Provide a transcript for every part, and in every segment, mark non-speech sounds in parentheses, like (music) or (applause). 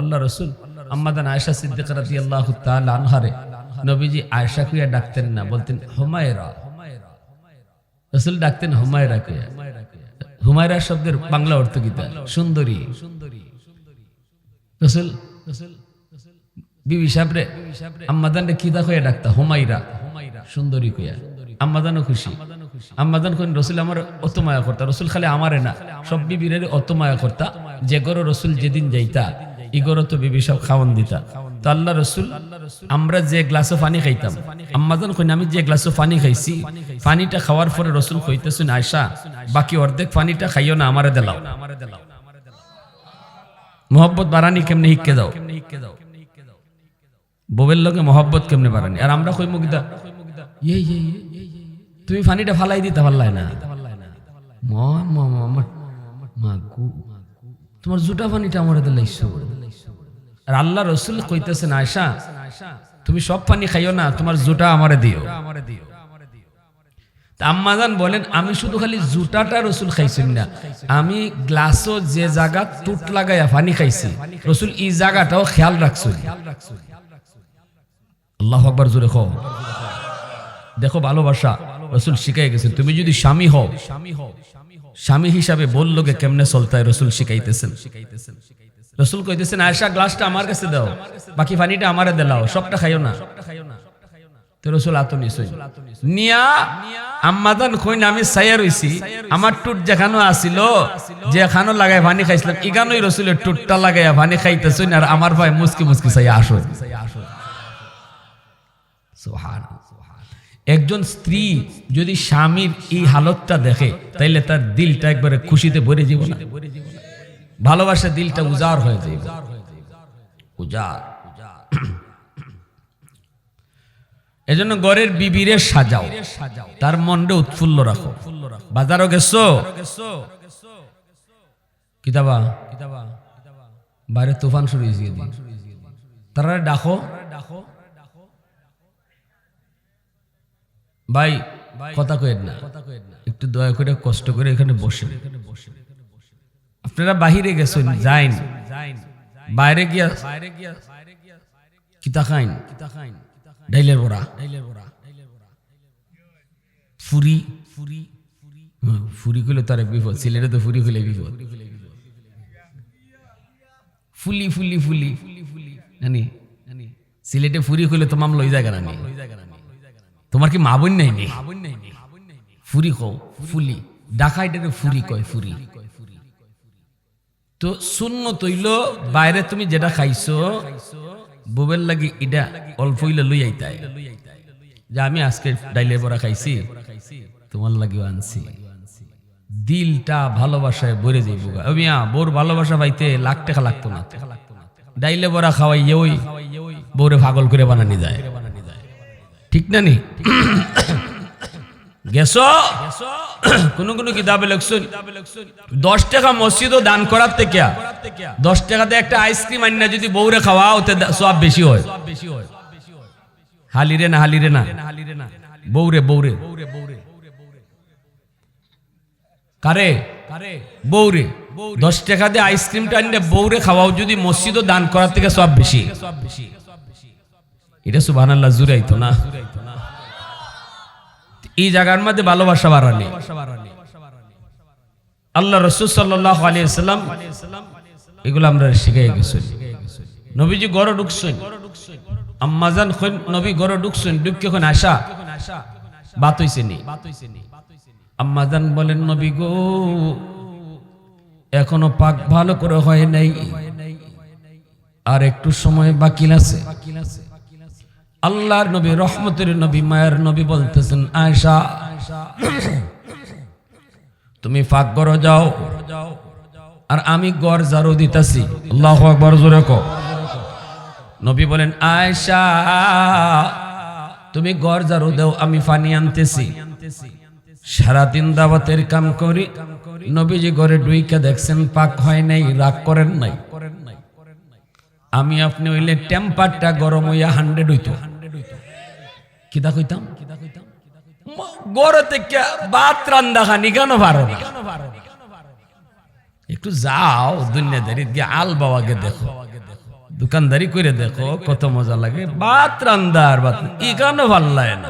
আল্লাহ রসুল, আম্মাদান আয়সা সিদ্দিক রাদিয়াল্লাহু তাআলা আনহারে নবীজি আয়েশা কুয়া ডাকতেন না, বলতেন, হুমায়রা। রসুল ডাকতেন, হুমায়রা কুয়া হুমায়রা শব্দের বাংলা অর্থ গীতা সুন্দরী। রসুল, বিবি কইয়া ডাকতা? হুমাইরা সুন্দরী কইয়া। আম্মাদানও খুশি। আম্মাদান কোন রসুল আমার অত মায়া করতা। রসুল খালি আমারে না, সব বিবিরের অত মায়া করতা। যে গরো রসুল যেদিন যাইতা ইগরো তো বিবি সব খাওয়ান দিতা। তো আল্লাহ রসুল আমরা যে গ্লাসও পানি খাইতাম আম্মাদান কইন আমি যে গ্লাসও পানি খাইছি পানিটা খাওয়ার পরে রসুল কইতেছেন আয়সা বাকি অর্ধেক পানিটা খাইও না আমারে দেলাও মোহব্বত বাড়ানি কেমনে হিক্কে দাও? বউয়ের লগে মহব্বত কেমনে বাড়ানি? আর আমরা কই মুগদা ইয়ে ইয়ে ইয়ে, তুমি পানিটা ফালাই দিতে পারলাই না। ম ম ম আমার মাগু তোমার জুটা পানিটা আমার দিলাইছো আর আল্লাহ রসুল কইতেছেন আয়সা তুমি সব পানি খাইও না, তোমার জুটা আমারে দিও। আম্মাজান বলেন, আমি শুধু খালি জুটাটা রসুল খাইছেন না, আমি গ্লাসও যে জায়গা টুট লাগাইয়া পানি খাইছি, রসুল এই জায়গাটাও খেয়াল রাখছো আল্লাহ আকবার জোরে খাও দেখো ভালোবাসা রসুল শিখাই গেছেন। তুমি যদি স্বামী হও, স্বামী হিসাবে বললোকে কেমনে চলতায় রসুল শিখাইতেছেন? রসুল কইতেছেন আয়সা গ্লাসটা আমার কাছে দাও, বাকি পানিটা আমারে দিলাও সবটা খাইও না। আমার ভাই মুসকি মুসকি একজন স্ত্রী যদি স্বামীর এই হালতটা দেখে, তাইলে তার দিলটা একবারে খুশিতে ভরে যাব না ভালোবাসা দিলটা উজাড় হয়ে যাবে উজাড়। এজন্য গড়ের বিবিরে সাজাও। তার মনটা উৎফুল্ল রাখো। বাজারও গেছো? কিতাবা বাইরে তুফান শুরু হয়েছে তারা ডাকো। ডাকো ভাই, কথা কয়েন না। একটু দয়া করে কষ্ট করে এখানে বসে আপনারা বাহিরে গেছেন, যাইন। বাইরে গিয়া বাইরে গিয়া কিতা খাইন? কিতা খাইন ডাইলের বড়া। ডাইলের বড়া ফুরি। ফুরি ফুরি খুলে তার বিপদ সিলেটে তো ফুরি খুলে বিপদ। ফুলি ফুলি ফুলি। জানি সিলেটে ফুরি খুলে তো মামলা লই যায় না তোমার কি মা বোন নাই নি? ফুরি কও, ফুলি। ডাকাইটারে ফুরি কয়, ফুরি। তো শূন্য তৈল বাইরে তুমি যেটা খাইছো বুবের লাগি ইডা অল্প হইলে লই আইতাই। যে আমি আজকে ডাইলে বড়া খাইছি, তোমার লাগিও আনছি। দিলটা ভালোবাসায় ভরে যাইব মিয়া বোর ভালোবাসা পাইতে লাখ টাকা লাগতো না। ডাইলে বড়া খাওয়াই ওই বউরে পাগল করে বানানি যায়। ঠিক না নি? (coughs) গেছো? (coughs) কোন কোন কিতাবে লেখছেন, দশ টাকা মসজিদও দান করার থেকে, দশ টাকাতে একটা আইসক্রিম আনি না যদি বউরে খাওয়া ওতে সব বেশি হয়। হালিরে না হালিরে না। বউরে বউরে। কারে? বউরে। দশ টাকা দিয়ে আইসক্রিমটা আনলে বউরে খাওয়াও, যদি মসজিদও দান করার থেকে সব বেশি। এটা সুবাহ আল্লাহ জুড়াইতো না। এই জায়গার মধ্যে ভালোবাসা বাড়ানি। আল্লাহ রসুল সাল্লাহ আলিয়াল্লাম এগুলো আমরা শিখাই গেছি। নবীজি গড় ঢুকছেন। আম্মাজান নবী গড় ঢুকছেন ঢুকে এখন আশা বাত হইছে নি। আম্মাজান বলেন, নবী গো, এখনও পাক ভালো করে হয় নাই। আর একটু সময় বাকি আছে। আল্লাহর নবী, রহমতের নবী, মায়ের নবী বলতেছেন আয়সা তুমি ফাঁক গড় যাও আর আমি গড় জারো দিতাছি। আল্লাহ একবার জোরে কো নবী বলেন আয়সা তুমি গড় জারো দাও, আমি ফানি আনতেছি। সারাদিন দাওয়াতের কাম করি। নবীজি ঘরে ডুইকা দেখছেন, পাক হয় নাই, রাগ করেন নাই। আমি আপনি হইলে টেম্পারটা গরম হইয়া হান্ড্রেড হইতো। কিতা কইতাম? গড় থেকে বাত রান্দা খানি কেন পারো একটু যাও দুনিয়াদারি গিয়ে আল বাবাকে দেখো। দোকানদারি করে দেখো, কত মজা লাগে। বাত রান্দার বাত ইগানো ভালো লাগে না।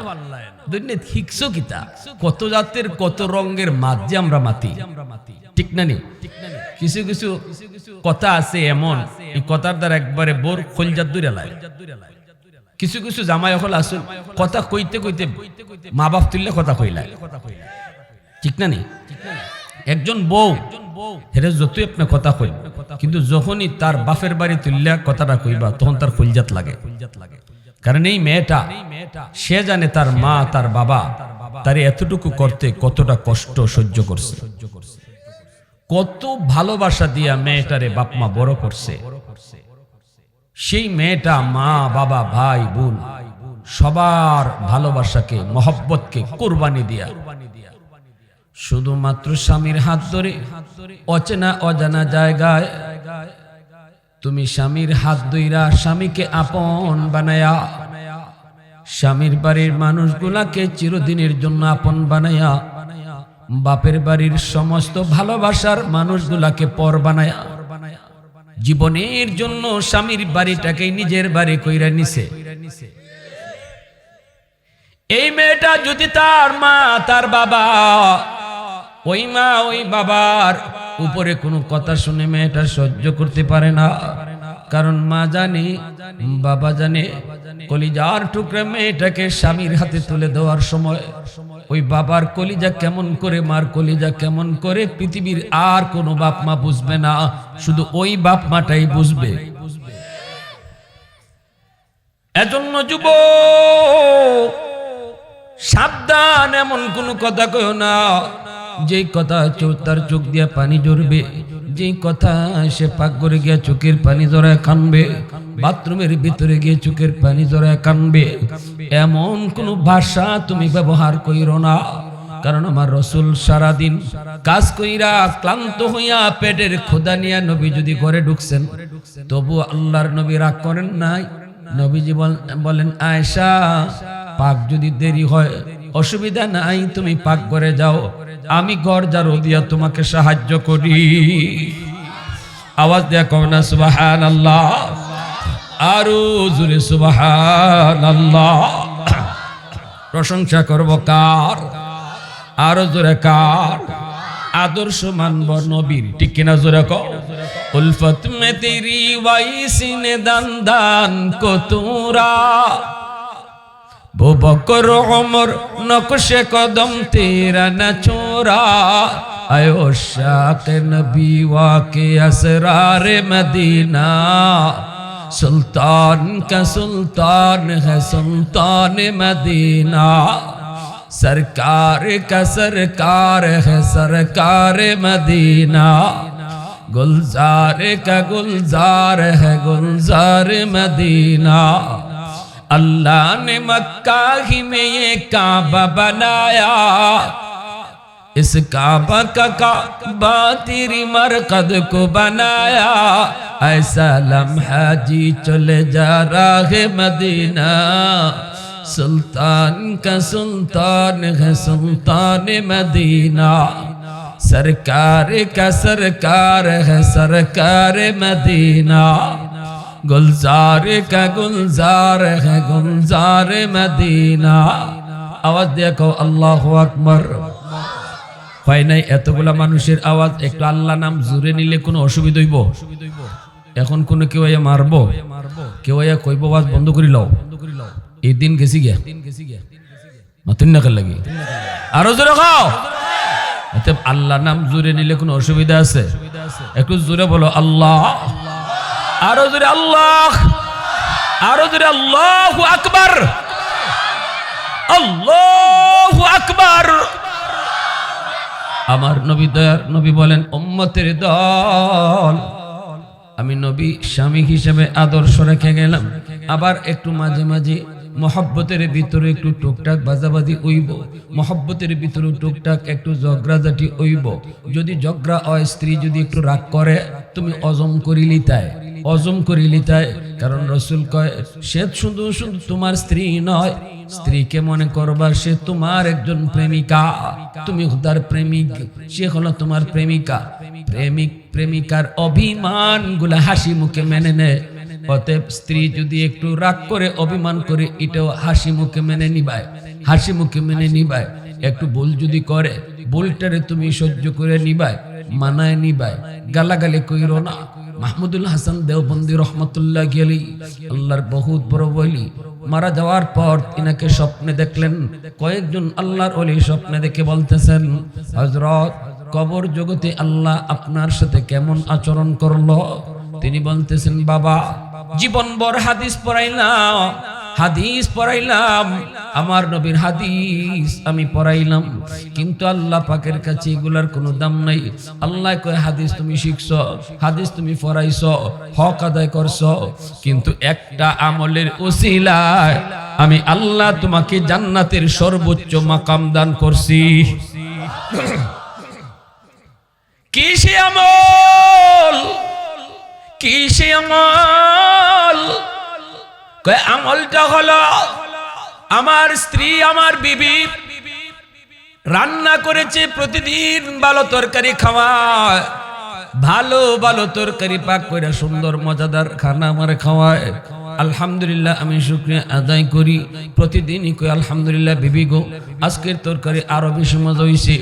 দুনিয়া শিখছো কিতা? কত জাতের, কত রঙের যে আমরা মাতি। ঠিক না নি? কিছু কিছু কথা আছে এমন, এই কথার দ্বারা একবারে বোর খোলজাত দূরে লাগে কিছু কিছু জামাই হল আসুন কথা কইতে কইতে মা বাপ তুললে কথা কইলায় ঠিক না নি? একজন বউ, হেরে যতই আপনার কথা কই কিন্তু যখনই তার বাপের বাড়ি তুললে কথাটা কইবা, তখন তার ফুলজাত লাগে। কারণ এই মেয়েটা, সে জানে তার মা, তার বাবা, তার এতটুকু করতে কতটা কষ্ট সহ্য করছে। কত ভালোবাসা দিয়া মেয়েটারে বাপ মা বড় করছে। সেই মেয়েটা মা, বাবা, ভাই, বোন, সবার ভালোবাসাকে, মহব্বতকে কোরবানি দিয়া। শুধুমাত্র স্বামীর হাত ধরে, অচেনা, অজানা জায়গায়, তুমি স্বামীর হাত ধইরা স্বামীকে আপন বানায়া, স্বামীর বাড়ির মানুষগুলাকে চিরদিনের জন্য আপন বানায়া, বাপের বাড়ির সমস্ত ভালোবাসার মানুষগুলাকে পর বানায়া। জীবনের জন্য স্বামীর বাড়িটাকে নিজের বাড়ি কইরা নিছে। এই মেয়েটা যদি তার মা, তার বাবা, ওই মা, ওই বাবার উপরে কোনো কথা শুনে মেয়েটা সহ্য করতে পারে না। কারণ মা জানে, বাবা জানে, কলিজার টুকরা মেয়েটাকে স্বামীর হাতে তুলে দেওয়ার সময় ওই বাবার কলিজা কেমন করে, মার কলিজা কেমন করে, পৃথিবীর আর কোনো বাপ মা বুঝবে না, শুধু ওই বাপ মাটাই বুঝবে। এজন্য যুব সাবধান, এমন কোন কথা কয় না, যেই কথা তার চোখ দিয়ে পানি জড়বে যেই কথা সে পাক করে গিয়ে চোখের পানি জড়ায় কানবে, বাথরুমের ভিতরে গিয়ে চোখের পানি জড়ায় কানবে, এমন কোন ভাষা তুমি ব্যবহার কইরো না। কারণ আমার রসুল সারাদিন কাজ কইরা ক্লান্ত হইয়া পেটের খোদা নিয়া নবী যদি ঘরে ঢুকছেন, তবু আল্লাহর নবী রাগ করেন নাই। নবীজি বল- বলেন আয়সা পাক যদি দেরি হয় অসুবিধা নাই, তুমি পাক করে যাও। আমি ঘর যারো দিয়া তোমাকে সাহায্য করি। আওয়াজ দেয়া কবে না সুবাহান আল্লাহ আরও জুড়ে সুবাহান আল্লাহ প্রশংসা করব কার? আরও জোরে কার? আদর্শ মানব নবীর, ঠিক কিনা জোরে কো উলফত মে তেরি ওয়াইসিনে দান দান কতুরা। بو بکر عمر نقش قدم تیرا نچورا چورا۔ اے شاق نبی واقعی اسرار مدینہ۔ سلطان کا سلطان ہے سلطان مدینہ۔ سرکار کا سرکار ہے سرکار مدینہ۔ گلزار کا گلزار ہے گلزار مدینہ۔ अल्लाह ने मक्का ही में ये काबा बनाया। इस काबा का काबा तेरी मरकद को बनाया। ऐसा लम्हा जी चले जा रहा है मदीना। सुल्तान का सुल्तान है सुल्तान मदीना। सरकार का सरकार है सरकार मदीना। গুলজার কা গুলজার হ্যাঁ গুলজার মদিনা। আওয়াজ দেখো আল্লাহ আকবর। হয় নাই, এতগুলা মানুষের আওয়াজ, একটু আল্লাহ নাম জুড়ে নিলে কোনো অসুবিধা হইব? এখন কোন কেউ আয়া মারব? কেউ আয়া কইব, আওয়াজ বন্ধ করি লও। এই দিন গেছি গে মাতুন নাকাল লাগি। আরও জোরে খাও আল্লাহ নাম জুড়ে নিলে কোনো অসুবিধা আছে? একটু জোরে বলো, আল্লাহ আরও জোরে আল্লাহ, আরও জোরে আল্লাহ আকবার। আল্লাহ আকবার। আমার নবী দয়ার নবী বলেন, উম্মতের দল। আমি নবী, স্বামী হিসেবে আদর্শ রেখে গেলাম। আবার একটু মাঝে মাঝে মহব্বতের ভিতরে একটু টুকটাক বাজাবাজি উইব। মহব্বতের ভিতরে টুকটাক একটু জগরাজাটি উইব। যদি জগরা হয়, স্ত্রী যদি একটু রাগ করে, তুমি অজম করিলি তাই। অজম করিলি তাই কারণ রসুল কয়, সে শুধু শুধু তোমার স্ত্রী নয়, স্ত্রীকে মনে করবা সে তোমার একজন প্রেমিকা। তুমি তার প্রেমিক, সে হলো তোমার প্রেমিকা। প্রেমিক, প্রেমিকার অভিমানগুলা হাসি মুখে মেনে নেয় অতএব স্ত্রী যদি একটু রাগ করে অভিমান করে, এটাও হাসি মুখে মেনে নিবায়, হাসি মুখে মেনে নিবায়। একটু ভুল যদি করে, ভুলটারে তুমি সহ্য করে নিবায়, মানায় নিবায়, গালাগালি কইরো না। মাহমুদুল হাসান দেওবন্দি রহমতুল্লাহ গেলি আল্লাহর বহুত বড় বলি মারা যাওয়ার পর ইনাকে স্বপ্নে দেখলেন, কয়েকজন আল্লাহর অলি স্বপ্নে দেখে বলতেছেন হজরত কবর জগতে আল্লাহ আপনার সাথে কেমন আচরণ করল? তিনি বলতেছেন, বাবা, জীবন বর হাদিস পড়াইলাম হাদিস পড়াইলাম আমার নবীর হাদিস আমি পড়াইলাম। কিন্তু আল্লাহ পাকের কাছে এগুলার কোনো দাম নাই। আল্লাহ কয়, হাদিস তুমি শিখছ, হাদিস তুমি পড়াইছ, হক আদায় করছ। কিন্তু একটা আমলের ওসিলায় আমি আল্লাহ তোমাকে জান্নাতের সর্বোচ্চ মাকাম দান করছি। কিসে আমল? কিসে আমল? কয়, আমলটা হলো আমার স্ত্রী, আমার বিবি রান্না করেছে প্রতিদিন ভালো তরকারি খাওয়ায় ভালো ভালো তরকারি পাক করে সুন্দর মজাদার খানা আমার খাওয়ায়। আলহামদুলিল্লাহ আমি শুক্রিয়া আদায় করি। প্রতিদিনই আলহামদুলিল্লাহ বিবি গো, আজকের তরকারি আরও বেশি মজা হয়েছে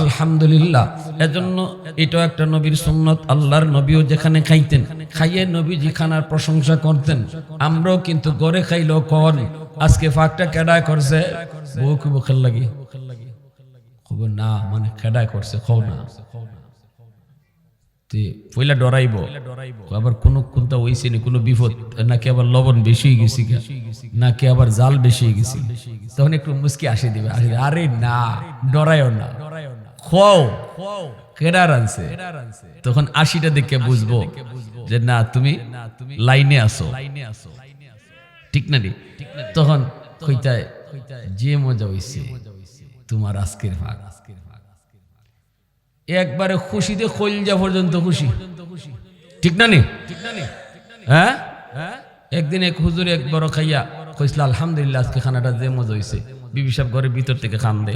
আলহামদুলিল্লাহ, এজন্য এটাও একটা নবীর সুন্নত, আল্লাহর নবীও যেখানে খাইতেন, খাইয়ে নবীজি খানার প্রশংসা করতেন। আমরাও কিন্তু গড়ে খাইলো কন আজকে ফাঁকটা কেডায় করছে বউ কি বুকের লাগি না মানে কেডায় করছে খৌ না। পয়লা ডরাইব। আবার কোন কোনটা কোনো বিপদ, নাকি আবার লবণ বেশি গেছি নাকি আবার জাল বেশি গেছি। তখন একটু মুস্কি আসে দিবে আসে আরে না, ডরাইও না খাও কেডা রানছে তখন আশিটা দেখে বুঝব যে, না, তুমি লাইনে আসো ঠিক না রে? তখন কইতায়, যে মজা হইছে, তোমার আজকের ভাগ। একবারে খুশিতে খোলজা পর্যন্ত খুশি। ঠিক না নি? হ্যাঁ? একদিন এক হুজুর এক বড় খাইয়া কইছিল, আলহামদুলিল্লাহ, আজকে খানাটা যে মজা হইছে। বিবি সাহেব ঘরের ভিতর থেকে খান দে।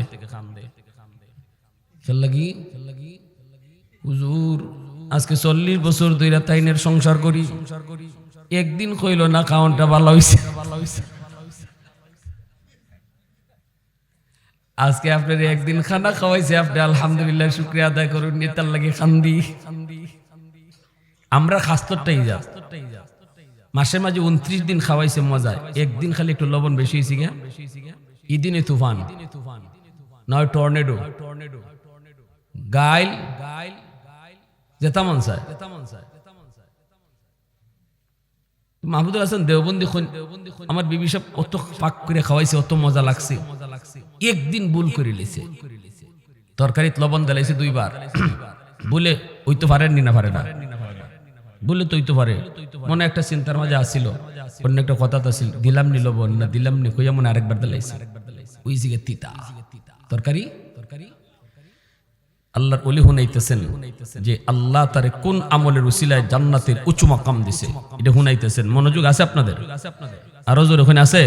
হুজুর, আজকে চল্লিশ বছর দুইরা তাইনের সংসার করি। একদিন কইল, না খাওয়ানটা ভালো হইছে। আজকে আপনার একদিন খানা খাওয়াইছে, আপনি আলহামদুলিল্লাহ শুক্রিয়া আদায় করুন, নেতার লাগে খান্দি। আমরা খাস্তরটাই যা। মাসের মাঝে উনত্রিশ দিন খাওয়াইছে মজায় একদিন খালি একটু লবণ বেশি হয়েছে গিয়া। ইদিনে তুফান। নয় টর্নেডো। Tornado Gayle. গাইল জেতামন সায় মাহমুদুল হাসান দেওবন্দি আমার বিবি সব অত পাক করে খাওয়াইছে, অত মজা লাগছে। একদিন ভুল করে লেছে। তরকারিত লবণ দিলাইছে দুইবার। বলে, ওই তো পারেন না, পারে না। বলে, তো ওই তো পারে। মনে একটা চিন্তার মাঝে আসিল, অন্য একটা কথা আসিল দিলাম নি লবণ না দিলাম নি কইয়া মনে আরেকবার দিলাইছে ওই জিগে তিতা। তরকারি আল্লাহর অলি হুনাইতেছেন যে আল্লাহ তারে কোন আমলের উসিলায় জান্নাতের উঁচু মাকাম দিছে। এটা হুনাইতেছেন। মনোযোগ আছে আপনাদের? আরও জোর ওখানে আছে?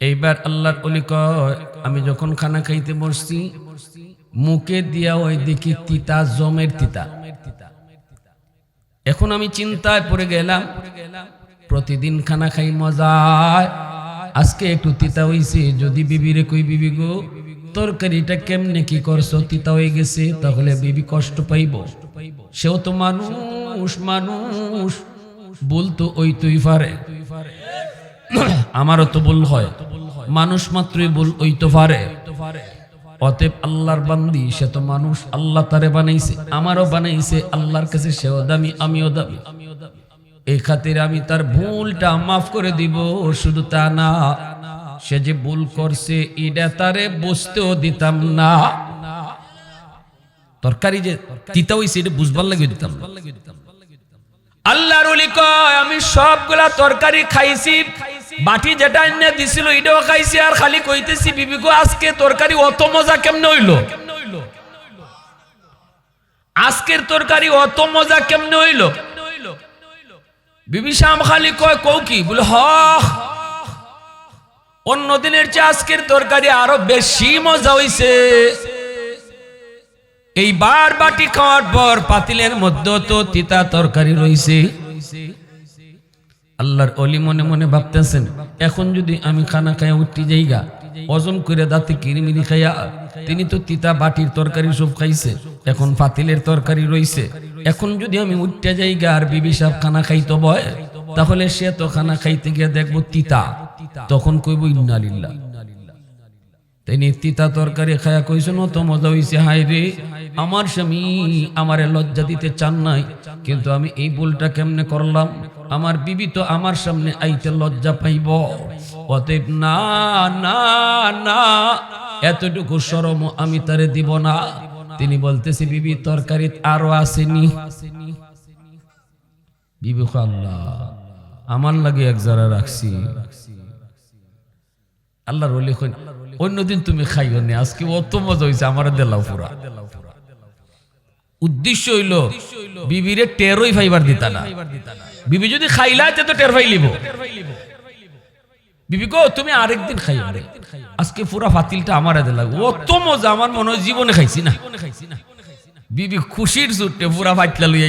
এইবার আল্লাহর অলি কয়, আমি যখন খানা খাইতে বসছি, মুখে দিয়া ওই দেখি তিতা, জমের তিতা। এখন আমি চিন্তায় পড়ে গেলাম, প্রতিদিন খানা খাই মজায়। আজকে একটু তিতা হইছে, যদি বিবিরে কই, বিবি গো তরকারিটা কেমনে কি করছ? তিতা হয়ে গেছে, তাহলে বিবি কষ্ট পাইব। সেও তো মানুষ মানুষ। বলতো ওই তুই পারে আমারও তো ভুল হয়। মানুষ মাত্রই ভুল ওই তো পারে অতএব আল্লাহর বান্দি, সে তো মানুষ, আল্লাহ তারে বানাইছে। আমারও বানাইছে, আল্লাহর কাছে সেও দামি, আমিও দামি। এই খাতির আমি তার ভুলটা মাফ করে দিব, শুধু তা না। সে যে ভুল করছে, এটা তারে বুঝতেও দিতাম না। তরকারি যে তিতা হইছে, এটা বুঝবার লাগে দিতাম। আল্লাহর ওলি কয়, আমি সবগুলা তরকারি খাইছি, বাটি যেটা এনে দিছিল, এটাও খাইছি, আর খালি কইতেছি, বিবি গো, আজকে তরকারি অত মজা কেমনে হইল? আজকের তরকারি অত মজা কেমনে হইল? বিবি শাম খালি কয় কৌ কি? বলে হ অন্য দিনের চেয়ে আজকের তরকারি আরও বেশি মজা হইছে। এই বার বাটি খাওয়ার পর পাতিলের মধ্যে তো তিতা তরকারি রইছে। আল্লাহর অলি মনে মনে ভাবতেছেন, এখন যদি আমি খানা খাইয়া উঠতে যাইগা অজম করে দাঁতে কিরিমিরি খাইয়া, তিনি তো তিতা বাটির তরকারি সব খাইছে, এখন ফাতিলের তরকারি রইছে। এখন যদি আমি উঠতে যাইগা আর বিবি সাহেব খানা খাইতে বয়, তাহলে সে তো খানা খাইতে গিয়ে দেখব তিতা। তখন কইব ইন্নালিল্লাহ তিনি তিতা তরকারি খায়া কইছেন তো মজা হইছে হাই রে। আমার স্বামী আমারে লজ্জা দিতে চান নাই, কিন্তু আমি এই ভুলটা কেমনে করলাম? আমার বিবি তো আমার সামনে আইতে লজ্জা পাইব। অতএব না না না, এতটুকু সরম আমি তারে দিব না। তিনি বলতেছে, বিবি, তরকারি আরও আসেনি। বিবি আল্লাহ, আমার লাগে এক জারা রাখছি। আল্লাহর ওলি কইন অন্যদিন তুমি খাইও নি, আজকে অত মজা হইছে, আমার দেলাও পুরা। উদ্দেশ্য হইল, বিবিরে টেরই ফাইবার দিতা না। বিবি যদি খাইলা, তো টের ফাইলিব। বিবি গো, তুমি আরেকদিন খাইও রে আজকে পুরা ফাতিলটা আমার দিলা অত মজা, আমার মনে হয় জীবনে খাইছি না। বিবি খুশির সুটে পুরা ফাইটলা লইয়া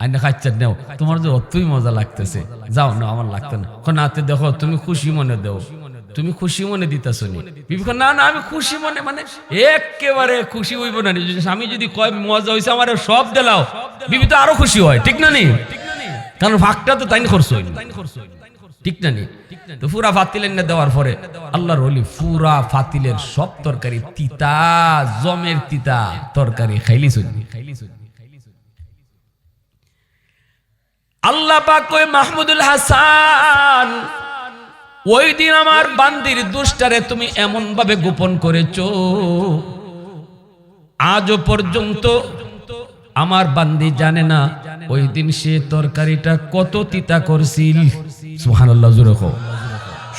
আইনা খাচ্ছেন নেও তোমার যে অতই মজা লাগতেছে। যাও না আমার লাগতো না। এখন নাতে, দেখো, তুমি খুশি মনে দেও। তুমি খুশি মনে দিতেছ নি। না আমি খুশি মনে মানে একেবারে খুশি হইব না স্বামী যদি কয়, মজা হইছে আমার, সব দিলাও বিবি তো আরও খুশি হয়, ঠিক না নি? কারণ ভাগটা তো তাই খরচ হয়নি ঠিক না নি? তো পুরা ফাতিলের না দেওয়ার পরে আল্লাহর হলি পুরা ফাতিলের সব তরকারি তিতা, জমের তিতা তরকারি খাইলি শুনি খাইলি শুনি আল্লাহ পাক কয়, মাহমুদুল হাসান, ওই দিন আমার বান্দির দুষ্টারে তুমি এমন ভাবে গোপন করেছ। আজও পর্যন্ত আমার বান্দি জানে না, ওই দিন সে তরকারিটা কত তিতা করছিল। সুবহানাল্লাহ, জোরে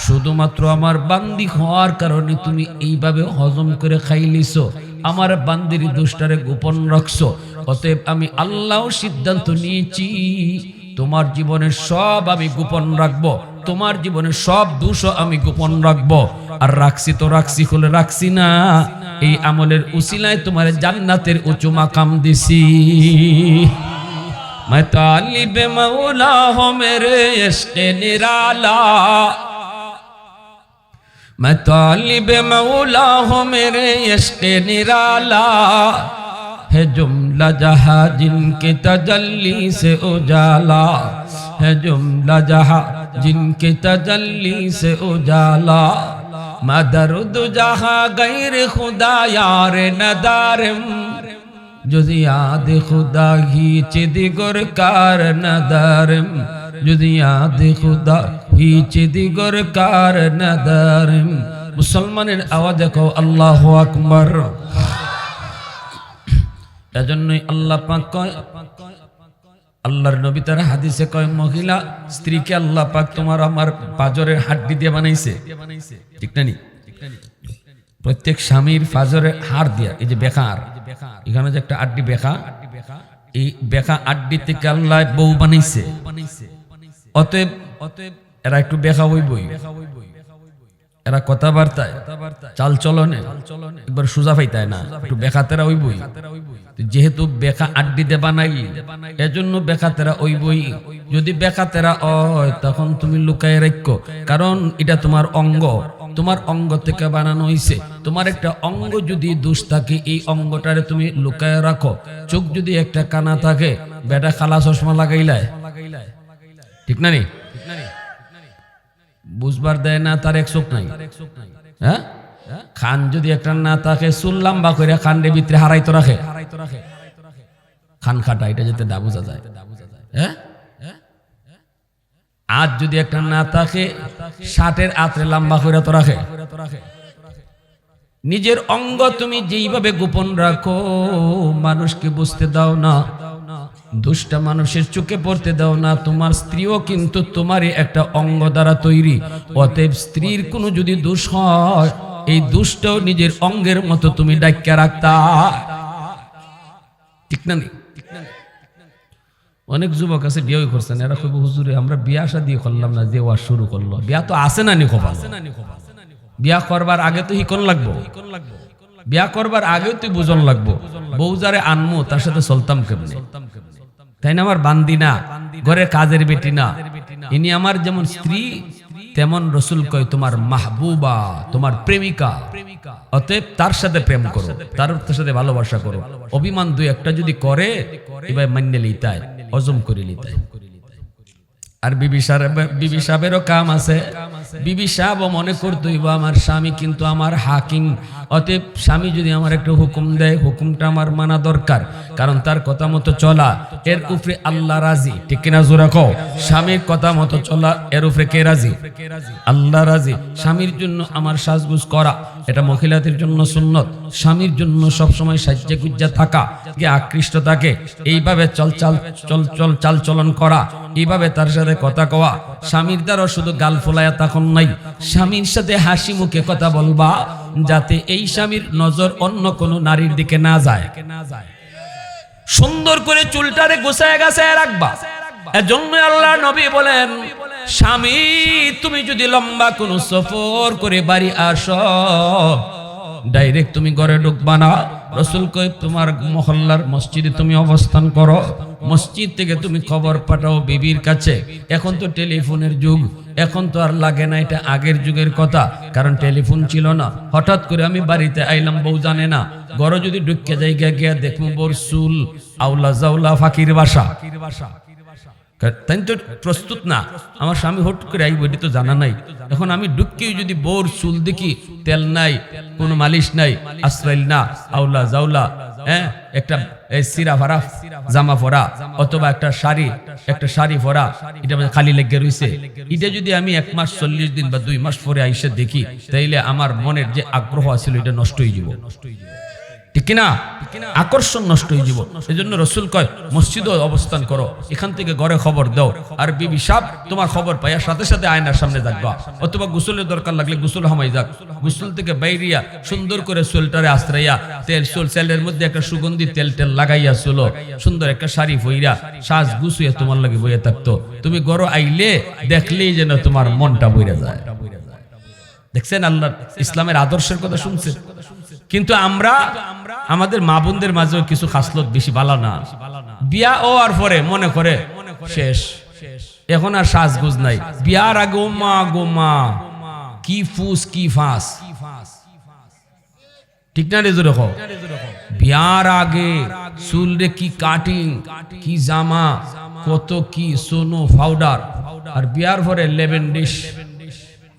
শুধুমাত্র আমার বান্দি হওয়ার কারণে তুমি এইভাবে হজম করে খাইলিছো, আমার বান্দির দুষ্টারে গোপন রাখছো। অতএব আমি আল্লাহ সিদ্ধান্ত নিয়েছি তোমার জীবনের সব আমি গোপন রাখব, তোমার জীবনের সব দোষ আমি গোপন রাখব। আর রাখছি তো রাখছি, হলে রাখছি না। এই আমলের উচিলায় তোমার জান্নাতের উঁচু মাকাম দিছি। میں طالب مولا মেরে میرے নিরালা। ہے جملہ جہاں جن کے تجلی سے اجالا ہے جملہ جہاں جن کے تجلی سے اجالا مدرد جہاں غیر خدا یار ندارم যদি আদ খুদা ঘিচে দিগর কার নাদারম যদি আদ খুদা ঘিচে দিগর কার নাদারম মুসলমানের আওয়াজ দেখো আল্লাহ আকবর এজন্যই আল্লাহ পাক কয়, আল্লাহর নবী তার হাদিসে কয়, মহিলা, স্ত্রীকে আল্লাহ পাক তোমার আমার পাজরের হাড্ডি দিয়ে বানাইছে। ঠিক না নি? প্রত্যেক স্বামীর ফাজরের হাড় দিয়া, এই যে বেকার এখানে যে একটা আড্ডি বেকা এই বেকা আড্ডি থেকে আল্লাহ বউ বানাইছে। অতএব অতএব এরা একটু বেকা হইবই। এরা কথাবার্তায় একবার সোজা পাইতায় না, একটু বেকাতেরা হইবই। তো যেহেতু বানাই এজন্য বেকাতেরা ওইবই যদি বেকাতেরা হয়, তখন তুমি লুকায় রাখো কারণ এটা তোমার অঙ্গ। তোমার অঙ্গ থেকে বানানো হইছে। তোমার একটা অঙ্গ যদি দোষ থাকে, এই অঙ্গটারে তুমি লুকায় রাখো। চোখ যদি একটা কানা থাকে, বেটা খালা চশমা লাগাইলায়। ঠিক না নি? বুঝবার দেয় না, তার এক চোখ নাই। হ্যাঁ? খান যদি একটা না থাকে চুল লম্বা করে খান্ডে ভিতরে হারাইতো রাখে। খান খাটা, এটা যেতে দা বোঝা যায়। হ্যাঁ? আজ যদি একটা না থাকে ষাটের আত্রে লম্বা করে তো রাখে। নিজের অঙ্গ তুমি যেইভাবে গোপন রাখো, মানুষকে বুঝতে দাও না। দুষ্টা মানুষের চোখে পড়তে দাও না, তোমার স্ত্রীও কিন্তু তোমারই একটা অঙ্গ দ্বারা তৈরি। অতএব স্ত্রীর কোনো যদি দোষ হয়, এই দুষ্টাও নিজের অঙ্গের মতো তুমি ডাক্কা রাখতা। ঠিক না নি? অনেক যুবক আছে বিয়ে করছেন, এরা খুব হুজুরে, আমরা বিয়া শাদি করলাম না, যে ওয়াজ শুরু করল। বিয়া তো আছে না নি খোপা বিয়া করবার আগে তো হিকন লাগবো? বিয়া করবার আগে তুই বুঝন লাগবো। বউ যারে আনমু, তার সাথে চলতাম কেমনে? তাই না আমার বান্দি না? ঘরের কাজের বেটি না। ইনি আমার যেমন স্ত্রী, তেমন রসুল কয়, তোমার মাহবুবা, তোমার প্রেমিকা। অতএব তার সাথে প্রেম করো, তার সাথে ভালোবাসা করো। অভিমান দুই একটা যদি করে, এবার মান্য লিতায়, হজম করে লিতায়। আর বিবি সাহেব বিবি সাহেবেরও কাম আছে। বিবি সাহেবও মনে করতো, ইবা, আমার স্বামী কিন্তু আমার হাকিম। অতএব স্বামী যদি আমার একটা হুকুম দেয়, হুকুমটা আমার মানা দরকার। কারণ তার কথা মতো চলা, এর উপরে আল্লাহ রাজি। ঠিক কিনা জোরা কও? স্বামীর কথা মতো চলা, এর উপরে কে রাজি? আল্লাহ রাজি। স্বামীর জন্য আমার সাজগুজ করা, এটা মহিলাদের জন্য সুন্নত। স্বামীর জন্য সবসময় সাজ্জা গুজ্জা থাকা কে আকৃষ্ট থাকে, এইভাবে চল, চাল, চল চল চাল চলন করা, এইভাবে তার সাথে কথা কওয়া। স্বামীর দ্বারা শুধু গাল ফোলায়া তখন নাই। স্বামীর সাথে হাসি মুখে কথা বলবা, যাতে এই স্বামীর নজর অন্য কোনো নারীর দিকে না যায়। সুন্দর করে চুলটারে গোছায় গাছায় রাখবা। এজন্য আল্লাহ নবী বলেন, স্বামী, তুমি যদি লম্বা কোনো সফর করে বাড়ি আসো ডাইরেক্ট তুমি ঘরে ঢুকবা না। রসুল কই তোমার মহল্লার মসজিদে তুমি অবস্থান করো। মসজিদ থেকে তুমি খবর পাঠাও বিবির কাছে। এখন তো টেলিফোনের যুগ। এখন তো আর লাগে না, এটা আগের যুগের কথা। কারণ টেলিফোন ছিল না। হঠাৎ করে আমি বাড়িতে আইলাম, বউ জানে না। ঘরে যদি ঢুকে গিয়া গিয়া দেখব বোর চুল আউলা জাউলা ফাকির বাসা। প্রস্তুত না। আমার স্বামী হট করে আইব, এটি তো জানা নাই। এখন আমি ঢুককেই যদি বোর চুল দেখি, তেল নাই, কোনো মালিশ নাই আশ্রাইল না, আউলা জাউলা হ্যাঁ? একটা সিরা ভরা জামা পরা, অথবা একটা শাড়ি একটা শাড়ি পরা, এটা খালি লেগে রয়েছে এটা যদি আমি এক মাস চল্লিশ দিন বা দুই মাস পরে আইসে দেখি, তাইলে আমার মনের যে আগ্রহ আছিল, এটা নষ্ট হয়ে যাব ঠিক কিনা? আকর্ষণ নষ্ট হয়ে যাব। এই জন্য রসুল কয়, মসজিদও অবস্থান করো। এখান থেকে ঘরে খবর দাও। আর বিবি সাপ তোমার খবর পাইয়া সাথে সাথে আয়নার সামনে থাকবা অথবা গোসলের দরকার লাগলে গোসল হামাই যাক। গোসল থেকে বাইরিয়া সুন্দর করে সোলটারে আশ্রাইয়া তেল সোল সেলের মধ্যে একটা সুগন্ধি তেল টেল লাগাইয়া চলো। সুন্দর একটা শাড়ি ফইরা সাজ গুছুয়ে তোমার লাগে বইয়া থাকতো। তুমি গড় আইলে দেখলেই যেন তোমার মনটা বইরা যায়। দেখছেন আল্লাহ? ইসলামের আদর্শের কথা শুনছেন? কিন্তু আমরা, আমাদের মা বোনদের মাঝেও কিছু খাসলত বেশি বালা না। বিয়া ও আর পরে, মনে করে, শেষ। এখন আর সাজগুজ নাই। বিয়ার আগে মা গো মা, কি ফুস, কি ফাঁস। ঠিক না রে জোরে বিয়ার আগে, চুল রে কি কাটিং, কি জামা, কত কি সোনো পাউডার। আর বিয়ার পরে লেবেন ডিশ।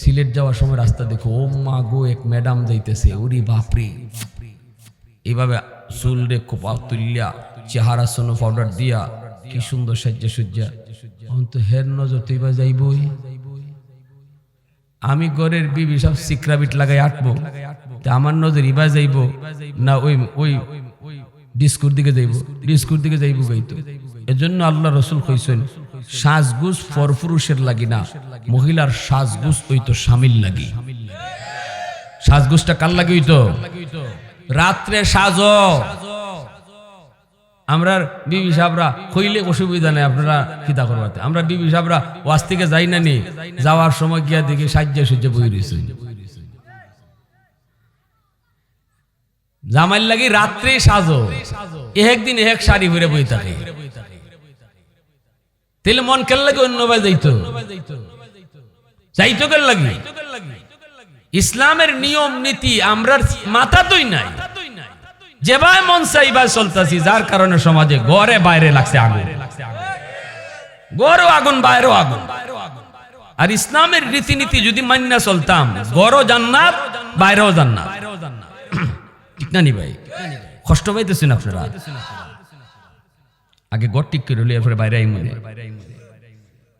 সিলেট যাওয়ার সময় রাস্তা দেখো, ও মা গো, এক ম্যাডাম যাইতেছে। ওরি বাপরে। এইভাবে চুল রে কোপা তুলিয়া, চেহারা সোনো পাউডার দিয়া, কি সুন্দর সাজ্জা সুজ্জা অহন তো হের নজর তো এবার যাইবই। আমি ঘরের বিবি, সব সিকরা বিট লাগাই আটবো। তা আমার নজর ইবা যাইব, না ওই ওই ডিস্কুর দিকে যাইব। ডিস্কুর দিকে যাইব গাইতো এজন্য আল্লাহ রসুল কইছেন সাজগুজ ফরফুরুষের লাগি না। মহিলার সাজগুজ ওই তো স্বামীর লাগি। সাজগুজটা কার লাগি হইতো? রাত্রে সাজ। আমরা বিবি সাহরা হইলে অসুবিধা নেই, আপনারা খিদা করবাতে। আমরা বিবি সাহরা ওয়াজ থেকে যাই না নি, যাওয়ার সময় গিয়া দেখি সাজ্জা সজ্জা বই রয়েছে জামাইল লাগি রাত্রে সাজো। এক দিন এক শাড়ি পরে বই থাকে। তাহলে মন কেন লাগে অন্য ভাই যাইতো? যাইতো কেন লাগে? ইসলামের নিয়ম, নীতি আমরা মাথা তুই নাই। যেভাবে মন চাইবা চলতেছি, যার কারণে সমাজে গড়ে বাইরে লাগছে আগুন। গড়ও আগুন, বাইরেও আগুন। আর ইসলামের রীতিনীতি যদি মান্না চলতাম, গড়ও জান্নাত, বাইরেও জান্নাত। ঠিক না নি ভাই? কষ্ট পাইতেছেন আপনারা? আগে গড় ঠিক করে হলে এরপরে বাইরে মনে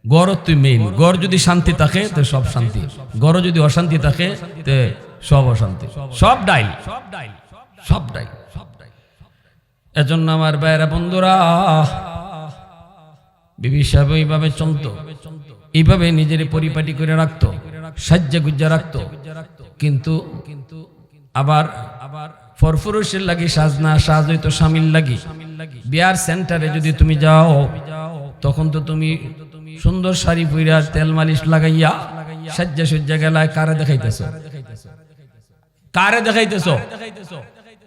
গড় তুই মেইন গড় যদি শান্তি থাকে, তো সব শান্তি। গড় যদি অশান্তি থাকে, তো সব অশান্তি। সব ডাইল। সব ডাইল। সব ডাইল সব ডাইল এজন্য আমার বাইরা বন্ধুরা, বিবি সাহেব এইভাবে চলতো। এইভাবে নিজের পরিপাটি করে রাখতো। সাজ্জা গুজ্জা রাখতো। কিন্তু কিন্তু আবার আবার ফরফুরুষের লাগি সাজ না সাজ হইতো স্বামীর লাগি। বিয়ার সেন্টারে যদি তুমি যাও, তখন তো তুমি সুন্দর শাড়ি পইরা তেল মালিশ লাগাইয়া সাজ্জা সজ্জা গেলায় কারে দেখাইতেছো? কারে দেখাইতেছো?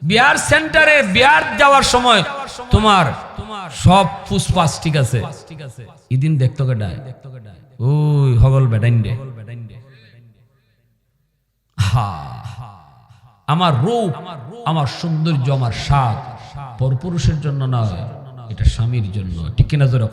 বিয়ার সেন্টারে বিয়ার যাওয়ার সময় তোমার সব ফুসফাস ঠিক আছে? ইদিন দেখতো কেডায়? ওই হগল বেডাইন্ডে হা। আমার রূপ, আমার সৌন্দর্য, আমার স্বাদ পরপুরুষের জন্য নয়, এটা স্বামীর জন্য। ঠিক কিনা কও?